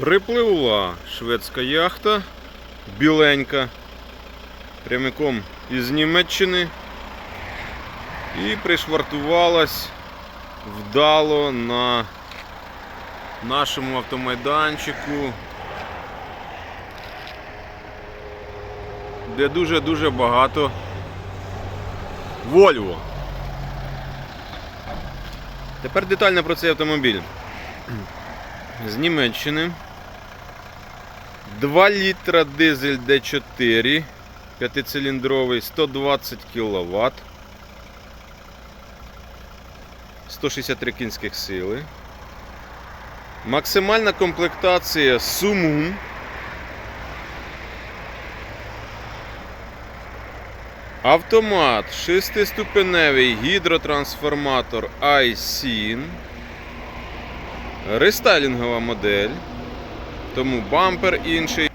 Припливла шведська яхта, біленька, прямиком із Німеччини і пришвартувалась вдало на нашому автомайданчику, де дуже-дуже багато Вольво. Тепер детально про цей автомобіль. З Німеччини. 2 літра дизель D4, 5-циліндровий, 120 кВт. 163 кінських сили. Максимальна комплектація Сумум. Автомат, 6-ступеневий гідротрансформатор iSyn. Рестайлінгова модель. Тому бампер інший.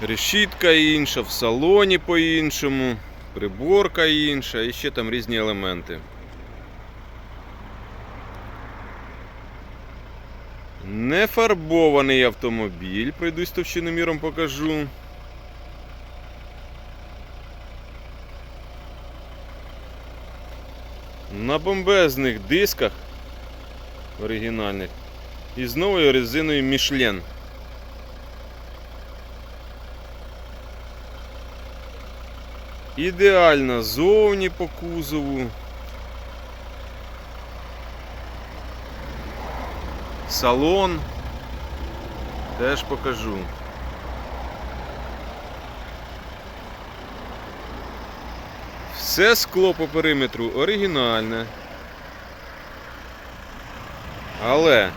Решітка інша, в салоні по-іншому, приборка інша і ще там різні елементи. Нефарбований автомобіль, пройдусь товщиноміром покажу. На бомбезних дисках оригінальних і з новою резиною Michelin. Ідеально зовні по кузову. Салон теж покажу. Все скло по периметру оригінальне. Але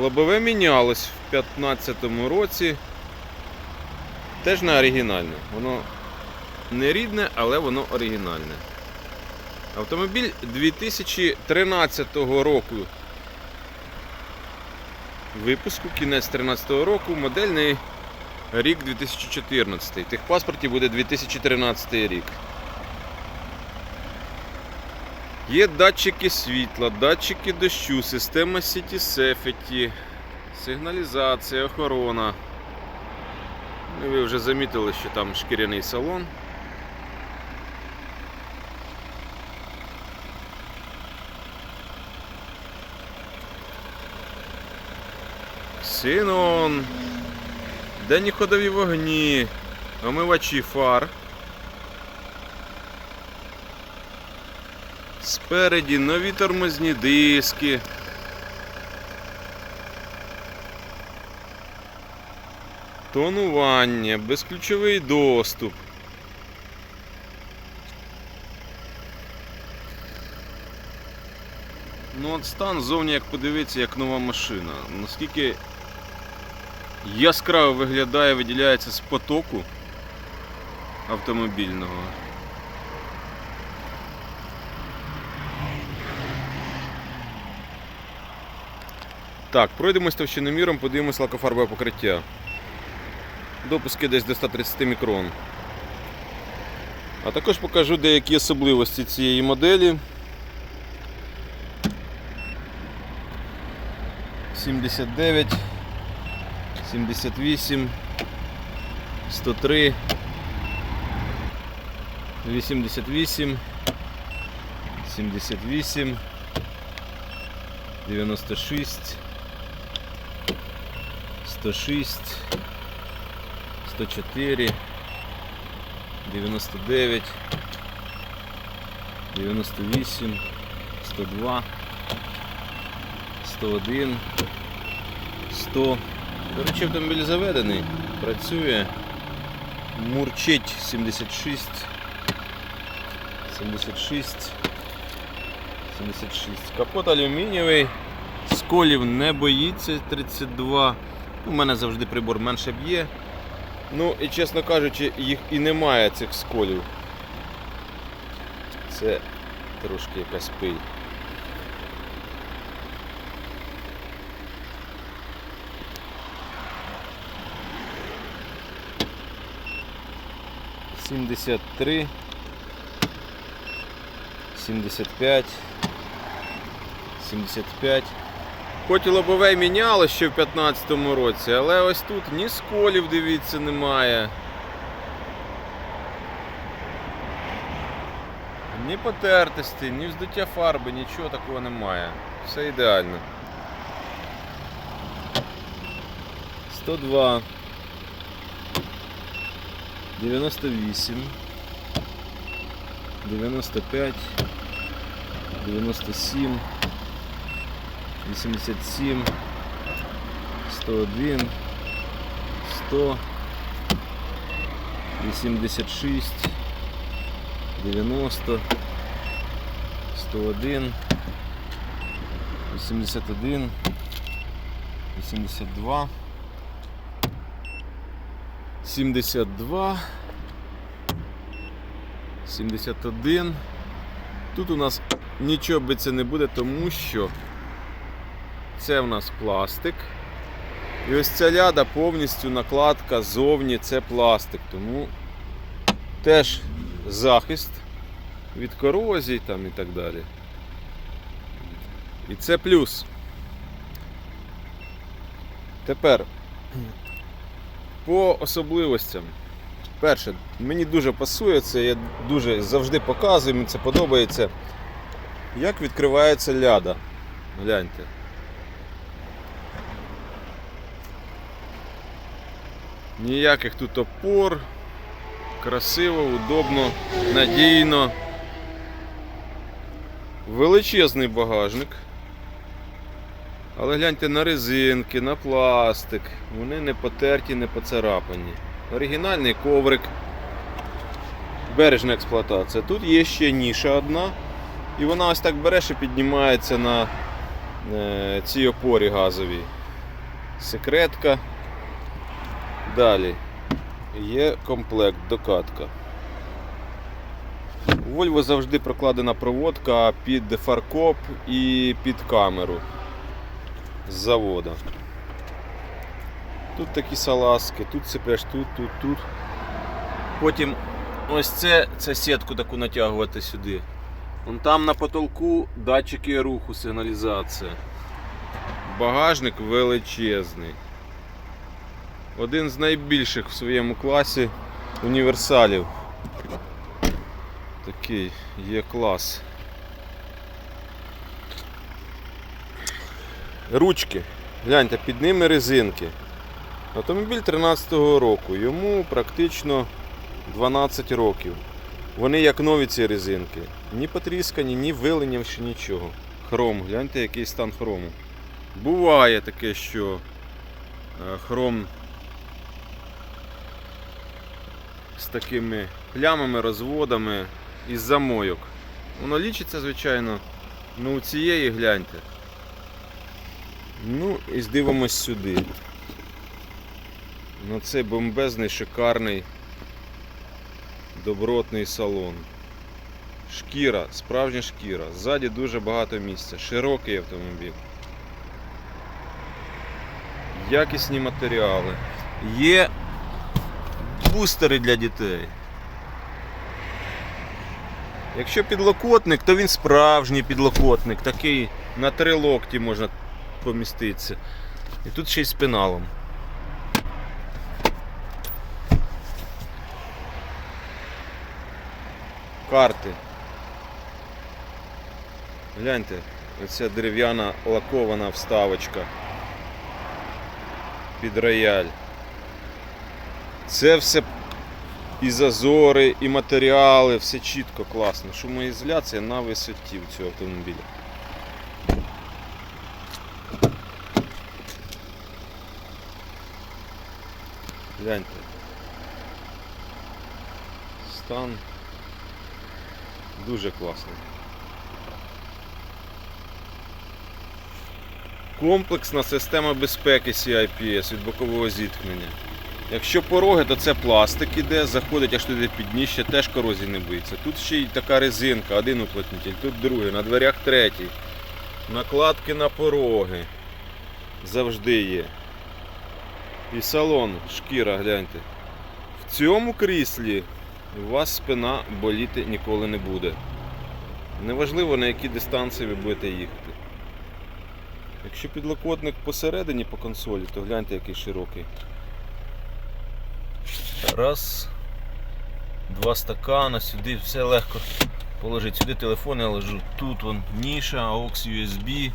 лобове мінялось в 2015 році. Теж не оригінальне. Воно не рідне, але воно оригінальне. Автомобіль 2013 року. Випуску, кінець 2013 року, модельний рік 2014. В техпаспорті буде 2013 рік. Є датчики світла, датчики дощу, система City Safety, сигналізація, охорона. Ну, ви вже замітили, що там шкіряний салон. Ксенон, денні ходові вогні, омивачі фар. Спереді нові тормозні диски. Тонування, безключовий доступ. Ну от стан зовні як подивитися, як нова машина. Наскільки яскраво виглядає, виділяється з потоку автомобільного. Так, пройдемось товщиноміром, подивимось лакофарбове покриття. Допуски десь до 130 мікрон. А також покажу деякі особливості цієї моделі. 79, 78, 103, 88, 78, 96, 106, 104, 99, 98, 102, 101, 100. До речі, автомобіль заведений, працює, мурчить 76, 76, 76. Капот алюмінієвий, сколів не боїться 32. У мене завжди прибор менше б'є. Ну і чесно кажучи, їх і немає цих сколів. Це трошки якась пиль. Сімдесят три, сімдесят п'ять, сімдесят п'ять, Хоч і лобове міняли ще в 15-му році, але ось тут ні сколів, дивіться, немає. Ні потертості, ні вздуття фарби, нічого такого немає. Все ідеально. 102. 98. 95. 97. 87. 101. 100. 86. 90, 101, 81, 82, 72, 71. Тут у нас нічого биться не буде, тому що це в нас пластик. І ось ця ляда повністю накладка ззовні це пластик. Тому теж захист від корозій там і так далі. І це плюс. Тепер по особливостям. Перше, мені дуже пасує це, я дуже завжди показую, мені це подобається. Як відкривається ляда. Гляньте. Ніяких тут опор, красиво, удобно, надійно. Величезний багажник. Але гляньте на резинки, на пластик. Вони не потерті, не поцарапані. Оригінальний коврик. Бережна експлуатація. Тут є ще ніша одна. І вона ось так береш і піднімається на е, цій опорі газовій. Секретка. Далі є комплект докатка. У Volvo завжди прокладена проводка під фаркоп і під камеру з завода. Тут такі салазки, тут цепеш, тут, тут, тут. Потім ось це, це сітку таку натягувати сюди. Вон там на потолку датчики руху, сигналізація. Багажник величезний один з найбільших в своєму класі універсалів. Такий є клас. Ручки. Гляньте, під ними резинки. Автомобіль 13-го року, йому практично 12 років. Вони як нові ці резинки. Ні потріскані, ні виленявши, нічого. Хром, гляньте, який стан хрому. Буває таке, що е, хром з такими плямами, розводами із замойок. Воно лічиться, звичайно. Ну, у цієї гляньте. Ну і здивимось сюди. На цей бомбезний, шикарний, добротний салон. Шкіра, справжня шкіра. Ззаді дуже багато місця. Широкий автомобіль. Якісні матеріали. Є бустери для дітей. Якщо підлокотник, то він справжній підлокотник, такий на три локті можна поміститися. І тут ще й з пеналом. Карти. Гляньте, оця дерев'яна лакована вставочка під рояль. Це все і зазори, і матеріали, все чітко класно. Шумоізоляція на висоті в цього автомобіля. Гляньте. Стан дуже класний. Комплексна система безпеки CIPS від бокового зіткнення. Якщо пороги, то це пластик іде, заходить аж туди під дніще, теж корозії не боїться. Тут ще й така резинка, один уплотнитель, тут другий, на дверях третій. Накладки на пороги. Завжди є. І салон, шкіра, гляньте. В цьому кріслі у вас спина боліти ніколи не буде. Неважливо на які дистанції ви будете їхати. Якщо підлокотник посередині по консолі, то гляньте який широкий. Раз. Два стакана, сюди все легко положити. Сюди телефон я ложу. Тут вон ніша, AUX USB.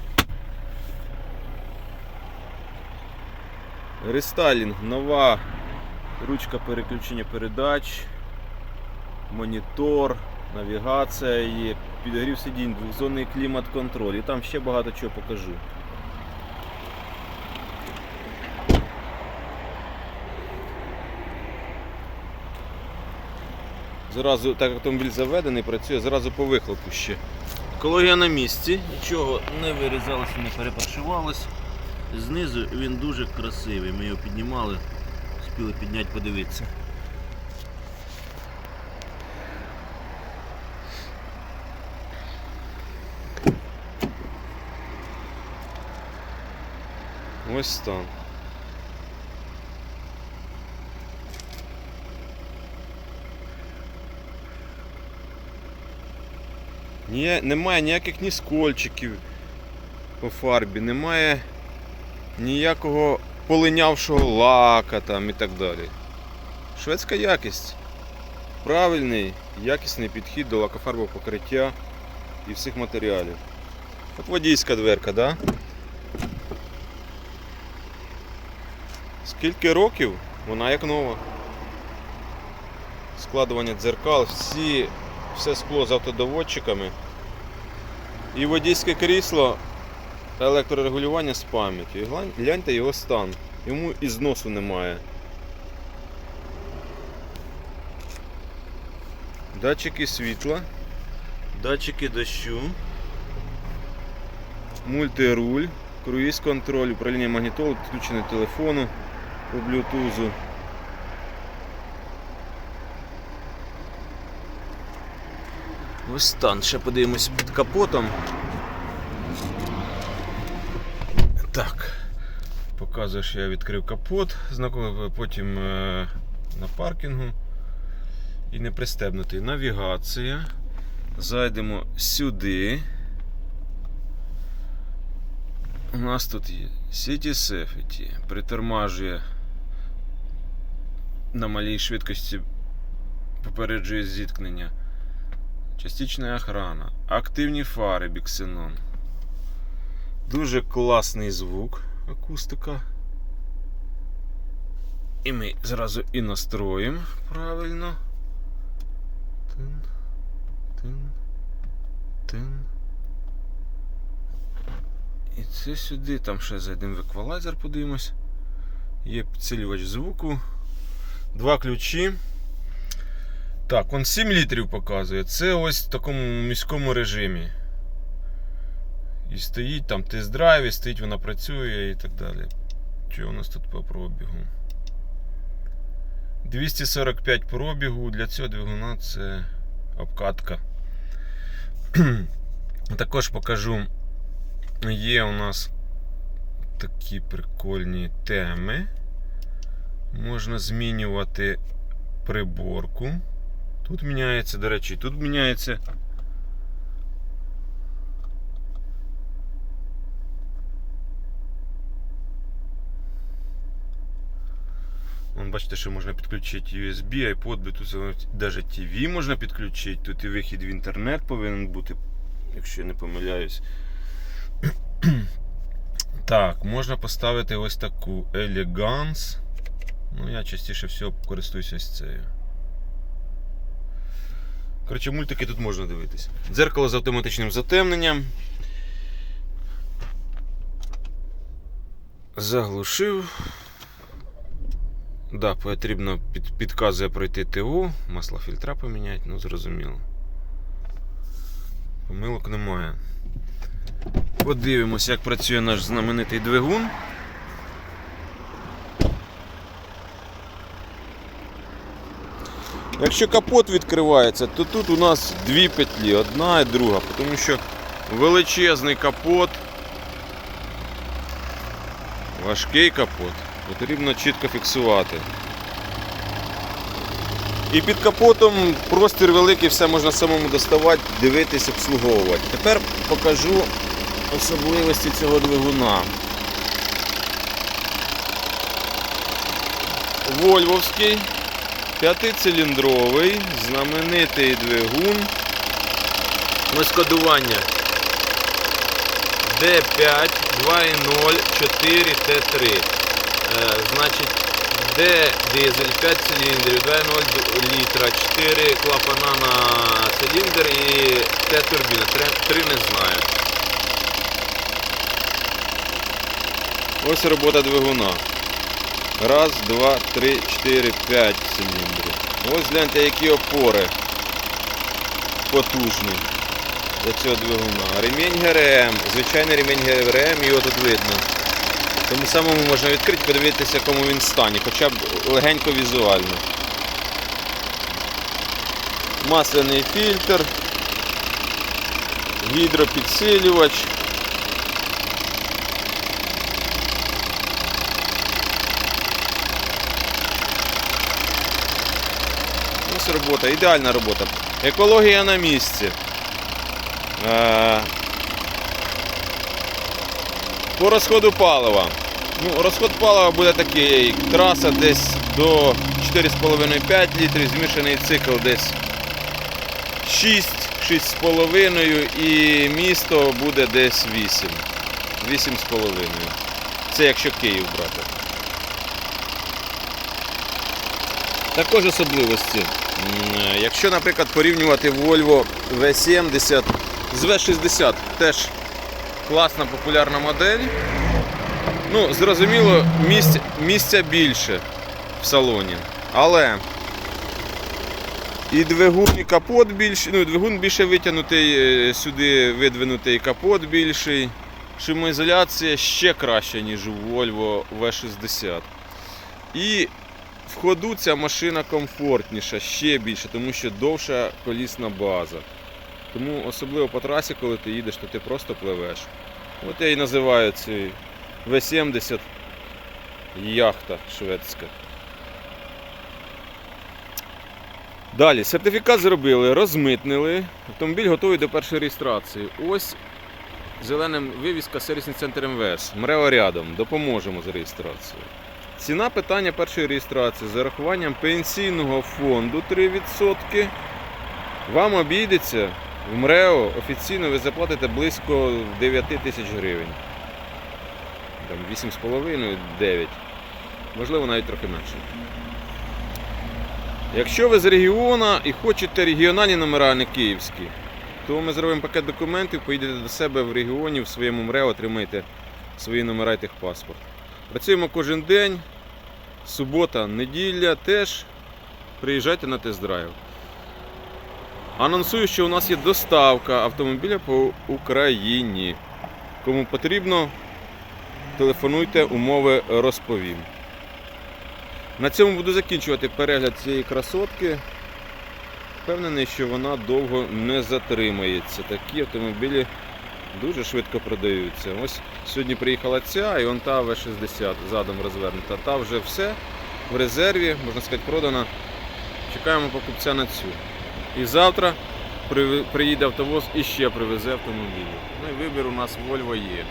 Рестайлінг, нова ручка переключення передач, монітор, навігація є, підогрів сидінь, двохзонний клімат-контроль. І там ще багато чого покажу. Зразу, так як автомобіль заведений, працює зразу по вихлопу ще. Екологія на місці, нічого не вирізалося, не перепаршивалось. Знизу він дуже красивий. Ми його піднімали, спіли підняти, подивитися. Ось стан. Ні, немає ніяких ні скольчиків по фарбі, немає ніякого полинявшого лака там і так далі. Шведська якість. Правильний, якісний підхід до лакофарбового покриття і всіх матеріалів. От водійська дверка, да? Скільки років? Вона як нова. Складування дзеркал, всі, все скло з автодоводчиками. І водійське крісло електрорегулювання з пам'яттю. Гляньте його стан. Йому і зносу немає. Датчики світла, датчики дощу, мультируль, круїз контроль, управління магнітолу, підключення телефону по блютузу. Ось стан, ще подивимось під капотом. Так. Показує, що я відкрив капот, знаково потім е, на паркінгу і не пристебнутий. Навігація. Зайдемо сюди. У нас тут є City Safety. Притормажує на малій швидкості, попереджує зіткнення. Частична охрана. Активні фари Біксенон. Дуже класний звук, акустика. І ми зразу і настроїмо правильно. Тин, тин, тин. І це сюди, там ще зайдемо в еквалайзер, подивимось. Є підсилювач звуку. Два ключі. Так, он 7 літрів показує. Це ось в такому міському режимі. І стоїть там тест-драйв, і стоїть, вона працює і так далі. Що у нас тут по пробігу? 245 пробігу, для цього двигуна це обкатка. Також покажу, є у нас такі прикольні теми. Можна змінювати приборку. Тут міняється, до речі, тут міняється. Вон, бачите, що можна підключити USB, iPod, Bluetooth, навіть TV можна підключити. Тут і вихід в інтернет повинен бути, якщо я не помиляюсь. Так, можна поставити ось таку Elegance. Ну, я частіше всього користуюся ось цією. Коротше, мультики тут можна дивитися. Дзеркало з автоматичним затемненням. Заглушив. Да, потрібно під, підказує пройти ТО, масло фільтра поміняти, ну зрозуміло. Помилок немає. Подивимось, як працює наш знаменитий двигун. Якщо капот відкривається, то тут у нас дві петлі, одна і друга, тому що величезний капот, важкий капот, потрібно чітко фіксувати. І під капотом простір великий, все можна самому доставати, дивитись, обслуговувати. Тепер покажу особливості цього двигуна. Вольвовський, п'ятициліндровий, знаменитий двигун. Ось кодування D5 2.0 4 T3. Е, значить, D дизель 5 циліндрів, 2.0 літра, 4 клапана на циліндр і Т турбіна. 3 не знаю. Ось робота двигуна. Раз, два, три, чотири, п'ять циліндрів. Ось гляньте, які опори потужні для цього двигуна. Ремінь ГРМ, звичайний ремінь ГРМ, його тут видно. Тому самому можна відкрити, подивитися, в якому він стані, хоча б легенько візуально. Масляний фільтр, гідропідсилювач. Ось робота, ідеальна робота. Екологія на місці. Е, По розходу палива. Ну, розход палива буде такий, траса десь до 4,5-5 літрів, змішаний цикл десь 6, 6,5 і місто буде десь 8. 8,5. Це якщо Київ брати. Також особливості. Якщо, наприклад, порівнювати Volvo V70 з V60, теж класна популярна модель. Ну, зрозуміло, місця, місця більше в салоні. Але і двигун, і капот більший, ну, двигун більше витягнутий, е, сюди видвинутий капот більший. Шумоізоляція ще краща, ніж у Volvo V60. І в ходу ця машина комфортніша, ще більше, тому що довша колісна база. Тому особливо по трасі, коли ти їдеш, то ти просто пливеш. От я і називаю цей V70 яхта шведська. Далі, сертифікат зробили, розмитнили. Автомобіль готовий до першої реєстрації. Ось зеленим вивіска сервісний центр МВС. МРЕО рядом. Допоможемо з реєстрацією. Ціна питання першої реєстрації з зарахуванням пенсійного фонду 3%. Вам обійдеться в МРЕО офіційно ви заплатите близько 9 тисяч гривень. Там 8,5-9. Можливо, навіть трохи менше. Якщо ви з регіону і хочете регіональні номера, а не київські, то ми зробимо пакет документів, поїдете до себе в регіоні, в своєму МРЕО, отримаєте свої номера і техпаспорт. Працюємо кожен день, субота, неділя теж. Приїжджайте на тест-драйв. Анонсую, що у нас є доставка автомобіля по Україні. Кому потрібно, телефонуйте, умови розповім. На цьому буду закінчувати перегляд цієї красотки. Впевнений, що вона довго не затримається. Такі автомобілі дуже швидко продаються. Ось сьогодні приїхала ця і он та В60 задом розвернута. Та вже все в резерві, можна сказати, продана. Чекаємо покупця на цю. І завтра приїде автовоз і ще привезе автомобілі. Ну і вибір у нас Volvo є.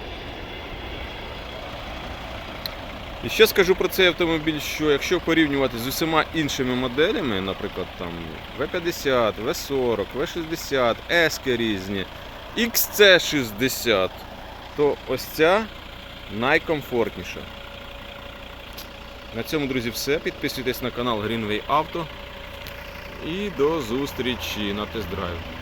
І ще скажу про цей автомобіль, що якщо порівнювати з усіма іншими моделями, наприклад, там V50, V40, V60, S різні, XC60, то ось ця найкомфортніша. На цьому, друзі, все. Підписуйтесь на канал Greenway Auto. І до зустрічі на тест-драйв.